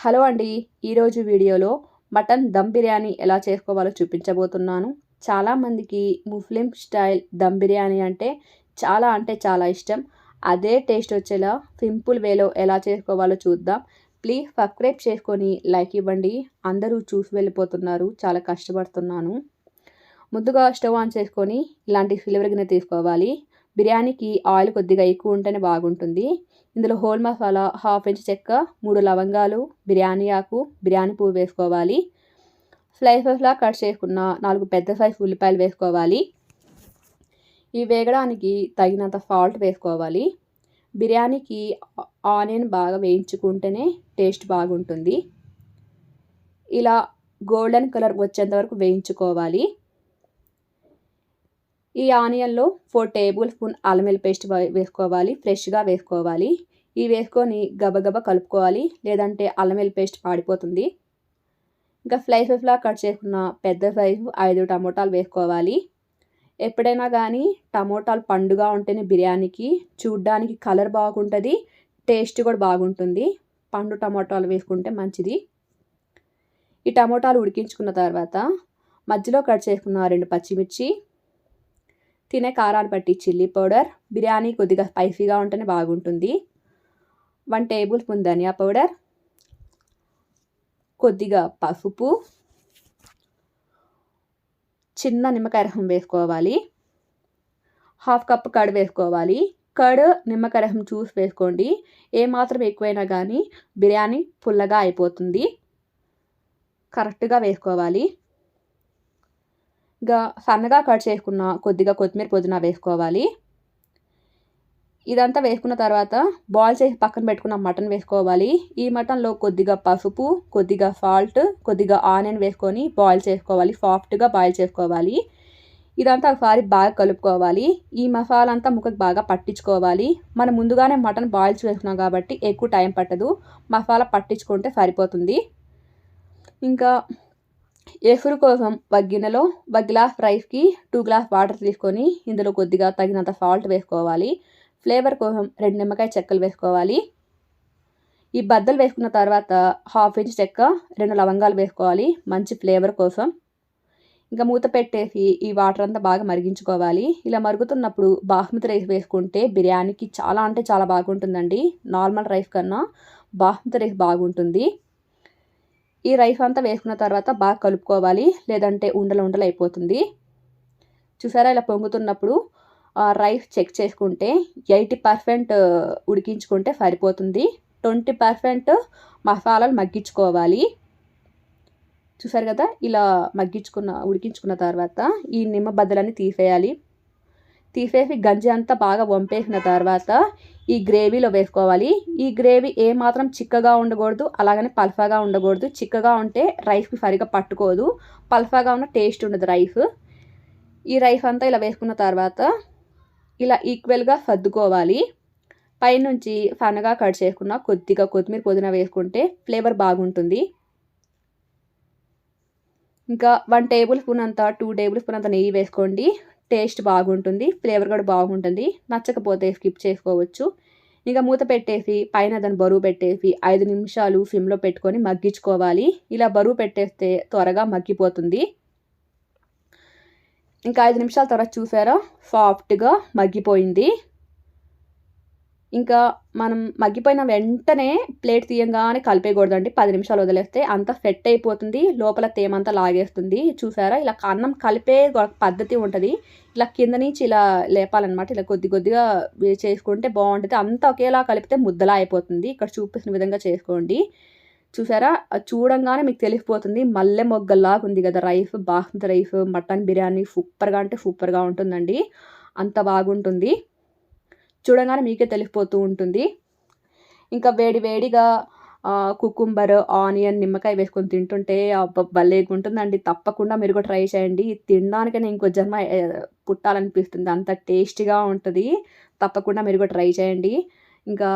Hello అండి. ఈరోజు వీడియోలో మటన్ దమ్ బిర్యానీ ఎలా చేసుకోవాలో చూపించబోతున్నాను. చాలామందికి ముస్లిం స్టైల్ దమ్ బిర్యానీ అంటే చాలా అంటే చాలా ఇష్టం. అదే టేస్ట్ వచ్చేలా సింపుల్ వేలో ఎలా చేసుకోవాలో చూద్దాం. ప్లీజ్ సబ్స్క్రైబ్ చేసుకొని లైక్ ఇవ్వండి. అందరూ చూసి వెళ్ళిపోతున్నారు. చాలా కష్టపడుతున్నాను. ముందుగా స్టవ్ ఆన్ చేసుకొని ఇలాంటి సిల్వర్ గిన్నె తీసుకోవాలి. బిర్యానీకి ఆయిల్ కొద్దిగా ఎక్కువ ఉంటేనే బాగుంటుంది. ఇందులో హోల్ మసాలా హాఫ్ ఇంచ్ చెక్క మూడు లవంగాలు బిర్యానీ ఆకు బిర్యానీ పువ్వు వేసుకోవాలి. స్లైసెస్లా కట్ చేసుకున్న నాలుగు పెద్ద సైజ్ ఉల్లిపాయలు వేసుకోవాలి. ఇవి వేగడానికి తగినంత సాల్ట్ వేసుకోవాలి. బిర్యానీకి ఆనియన్ బాగా వేయించుకుంటేనే టేస్ట్ బాగుంటుంది. ఇలా గోల్డెన్ కలర్ వచ్చేంత వరకు వేయించుకోవాలి. ఈ ఆనియన్లో ఫోర్ టేబుల్ స్పూన్ అల్లం పేస్ట్ వేసుకోవాలి ఫ్రెష్గా వేసుకోవాలి. ఇవి వేసుకొని గబగబా కలుపుకోవాలి లేదంటే అల్లం పేస్ట్ పాడిపోతుంది. ఇంకా స్లైసెస్లా కట్ చేసుకున్న పెద్ద సైజు ఐదు టమోటాలు వేసుకోవాలి. ఎప్పుడైనా కానీ టమోటాలు పండుగా ఉంటేనే బిర్యానీకి చూడ్డానికి కలర్ బాగుంటుంది టేస్ట్ కూడా బాగుంటుంది. పండు టమోటాలు వేసుకుంటే మంచిది. ఈ టమోటాలు ఉడికించుకున్న తర్వాత మధ్యలో కట్ చేసుకున్న రెండు పచ్చిమిర్చి తినే కారాన్ని బట్టి చిల్లీ పౌడర్ బిర్యానీ కొద్దిగా స్పైసీగా ఉంటేనే బాగుంటుంది. వన్ టేబుల్ స్పూన్ ధనియా పౌడర్ కొద్దిగా పసుపు చిన్న నిమ్మకాయ రసం వేసుకోవాలి. హాఫ్ కప్ కర్డ్ వేసుకోవాలి. కర్డ్ నిమ్మకాయ రసం చూసి వేసుకోండి. ఏమాత్రం ఎక్కువైనా కానీ బిర్యానీ పుల్లగా అయిపోతుంది. కరెక్ట్గా వేసుకోవాలి. గా సన్నగా కట్ చేసుకున్న కొద్దిగా కొత్తిమీర పుదీనా వేసుకోవాలి. ఇదంతా వేసుకున్న తర్వాత బాయిల్ చేసి పక్కన పెట్టుకున్న మటన్ వేసుకోవాలి. ఈ మటన్లో కొద్దిగా పసుపు కొద్దిగా సాల్ట్ కొద్దిగా ఆనియన్ వేసుకొని బాయిల్ చేసుకోవాలి. సాఫ్ట్గా బాయిల్ చేసుకోవాలి. ఇదంతా ఒకసారి బాగా కలుపుకోవాలి. ఈ మసాలా అంతా ముఖకు బాగా పట్టించుకోవాలి. మనం ముందుగానే మటన్ బాయిల్ చేసుకున్నాం కాబట్టి ఎక్కువ టైం పట్టదు. మసాలా పట్టించుకుంటే సరిపోతుంది. ఇంకా ఎసురు కోసం ఒక గిన్నెలో ఒక గ్లాస్ రైస్కి టూ గ్లాస్ వాటర్ తీసుకొని ఇందులో కొద్దిగా తగినంత సాల్ట్ వేసుకోవాలి. ఫ్లేవర్ కోసం రెండు నిమ్మకాయ చెక్కలు వేసుకోవాలి. ఈ బద్దలు వేసుకున్న తర్వాత హాఫ్ ఇంచ్ చెక్క రెండు లవంగాలు వేసుకోవాలి. మంచి ఫ్లేవర్ కోసం. ఇంకా మూత పెట్టేసి ఈ వాటర్ అంతా బాగా మరిగించుకోవాలి. ఇలా మరుగుతున్నప్పుడు బాస్మతి రైస్ వేసుకుంటే బిర్యానీకి చాలా అంటే చాలా బాగుంటుందండి. నార్మల్ రైస్ కన్నా బాస్మతి రైస్ బాగుంటుంది. ఈ రైస్ అంతా వేసుకున్న తర్వాత బాగా కలుపుకోవాలి. లేదంటే ఉండలు ఉండలు అయిపోతుంది. చూసారా ఇలా పొంగుతున్నప్పుడు రైస్ చెక్ చేసుకుంటే ఎయిటీ పర్సెంట్ ఉడికించుకుంటే సరిపోతుంది. ట్వంటీ పర్సెంట్ మసాలాలు మగ్గించుకోవాలి. చూసారు కదా ఇలా మగ్గించుకున్న ఉడికించుకున్న తర్వాత ఈ నిమ్మ బద్దలన్నీ తీసేయాలి. తీసేసి గంజి అంతా బాగా వంపేసిన తర్వాత ఈ గ్రేవీలో వేసుకోవాలి. ఈ గ్రేవీ ఏ మాత్రం చిక్కగా ఉండకూడదు అలాగనే పల్ఫాగా ఉండకూడదు. చిక్కగా ఉంటే రైస్కి సరిగా పట్టుకోదు. పల్ఫాగా ఉన్న టేస్ట్ ఉండదు రైస్. ఈ రైస్ అంతా ఇలా వేసుకున్న తర్వాత ఇలా ఈక్వల్గా సర్దుకోవాలి. పైనుంచి సన్నగా కట్ చేసుకున్న కొద్దిగా కొత్తిమీర పుదీనా వేసుకుంటే ఫ్లేవర్ బాగుంటుంది. ఇంకా వన్ టేబుల్ స్పూన్ అంత టూ టేబుల్ స్పూన్ అంత నెయ్యి వేసుకోండి. టేస్ట్ బాగుంటుంది ఫ్లేవర్ కూడా బాగుంటుంది. నచ్చకపోతే స్కిప్ చేసుకోవచ్చు. ఇంకా మూత పెట్టేసి పైన దాన్ని బరువు పెట్టేసి ఐదు నిమిషాలు సిమ్లో పెట్టుకొని మగ్గించుకోవాలి. ఇలా బరువు పెట్టేస్తే త్వరగా మగ్గిపోతుంది. ఇంకా ఐదు నిమిషాల తర్వాత చూసారా? సాఫ్ట్గా మగ్గిపోయింది. ఇంకా మనం మగ్గిపోయిన వెంటనే ప్లేట్ తీయంగానే కలిపేయకూడదండి. పది నిమిషాలు వదిలేస్తే అంత సెట్ అయిపోతుంది. లోపల తేమంతా లాగేస్తుంది. చూసారా? ఇలా అన్నం కలిపే పద్ధతి ఉంటుంది. ఇలా కింద నుంచి ఇలా లేపాలన్నమాట. ఇలా కొద్ది కొద్దిగా చేసుకుంటే బాగుంటుంది. అంతా ఒకేలా కలిపితే ముద్దలా అయిపోతుంది. ఇక్కడ చూపిస్తున్న విధంగా చేసుకోండి. చూసారా? చూడంగానే మీకు తెలిసిపోతుంది. మల్లె మొగ్గల్లాగా ఉంది కదా rice. Basmati rice mutton biryani. సూపర్గా అంటే సూపర్గా ఉంటుందండి. అంత బాగుంటుంది. చూడగానే మీకే తెలిసిపోతూ ఉంటుంది. ఇంకా వేడి వేడిగా కుకుంబర్ ఆనియన్ నిమ్మకాయ వేసుకొని తింటుంటే భలేగా ఉంటుందండి తప్పకుండా మీరు కూడా ట్రై చేయండి. తినడానికైనా ఇంకో జన్మ పుట్టాలనిపిస్తుంది. అంత టేస్టీగా ఉంటుంది. తప్పకుండా మీరు కూడా ట్రై చేయండి. ఇంకా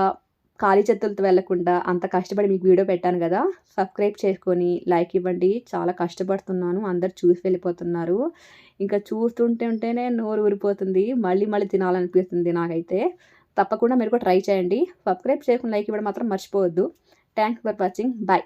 ఖాళీ చేతులతో వెళ్ళకుండా అంత కష్టపడి మీకు వీడియో పెట్టాను కదా సబ్స్క్రైబ్ చేసుకొని లైక్ ఇవ్వండి. చాలా కష్టపడుతున్నాను అందరు చూసి వెళ్ళిపోతున్నారు. ఇంకా చూస్తుంటే ఉంటేనే నోరు ఊరిపోతుంది మళ్ళీ మళ్ళీ తినాలనిపిస్తుంది నాకైతే. తప్పకుండా మీరు కూడా ట్రై చేయండి. సబ్స్క్రైబ్ చేసుకుని లైక్ ఇవ్వడం మాత్రం మర్చిపోవద్దు. Thanks for watching bye